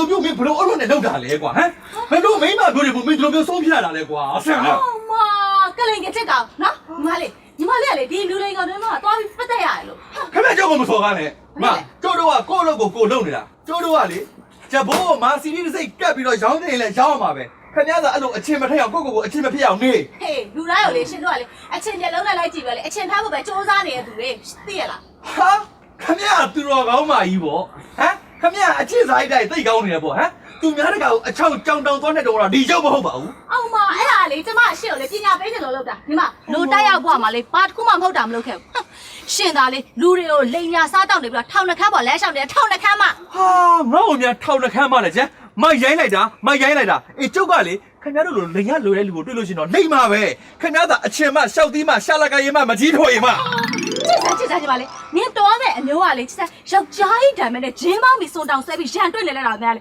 လိုမျိုးမင်းဘလို့အလွတ်နဲ့လောက်တာလဲကွာဟမ်မင်းတို့မိမမျိုးတွေကိုမင်းဒီလိုမျိုးဆုံးဖြတ်ရတာလဲကွာဆရာဟောမကလိန်ကချက်ကောင်နော်ညီမလေးညီမလေးကလေဒီလူလိန်ကောင်တွေမှာသွားပြီးပတ်သက်ရတယ်လို့ခင်ဗျာကြောက်ကိုမစော်ကားနဲ့မကျိုးတို့ကကိုယ့်အလုပ်ကိုကိုယ်လုပ်နေတာကျိုးတို့ကလေဂျဘိုးမာစီရီစိတ်ကပ်ပြီးတော့ရောင်းနေလဲရောင်းအောင်ပါပဲခင်ဗျားကအဲ့လိုအချင်းမထက်အောင်ကိုယ့်ကိုယ်ကိုအချင်းမဖြစ်အောင်နေဟေးလူသားရောလေရှင်တို့ကလေအချင်းမျက်လုံးနဲ့လိုက်ကြည့်ပဲလေအချင်းထားဖို့ပဲစူးစမ်းနေတဲ့သူတွေသိရလားဟာခင်ဗျားသူတော်ကောင်းမကြီးပေါ့ဟမ် ခင်ဗျားအချင်းစားတိုက်တိတ်ကောင်းနေတယ်ပေါ့ဟမ်သူများတကောင်အချောင်းကြောင်တောင်သွားနေတော့ဒီကျုပ်မဟုတ်ပါဘူးအောင်မအဲ့ဒါလေကျမအရှင်းကိုလေပညာပေးချင်လို့လုပ်တာညီမလူတက်ရောက်ဘွားမှာလေဘာတစ်ခုမှမဟုတ်တာမလုပ်ခဲ့ဘူးရှင်သာလေလူတွေကိုလိန်ညာစားတောက်နေပြီးတော့ထောင်နှခမ်းပေါ်လဲလျှောက်နေထောင်နှခမ်းမှာဟာငါ့ကိုများထောက်နှခမ်းမလဲကျန်မရိုင်းလိုက်တာမရိုင်းလိုက်တာအေးကျုပ်ကလေခင်ဗျားတို့လိုလိန်ရလိုတဲ့လူကိုတွေ့လို့ရှိရင်တော့လိမ့်မှာပဲခင်ဗျားသာအချင်းမရှောက်သီးမရှာလာကရင်မမကြီးထွေရင်မ ချစ်စားချစ်စားညီမလေးနင်တော်မဲ့အမျိုးကလေချစ်စားယောက်ျားကြီးတံမဲ့နဲ့ဂျင်းမောင်းပြီးစွန်တောင်ဆွဲပြီးရန်တွေ့လေလဲတာများလေ